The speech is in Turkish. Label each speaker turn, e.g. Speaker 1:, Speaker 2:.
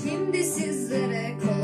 Speaker 1: Şimdi sizlere kolay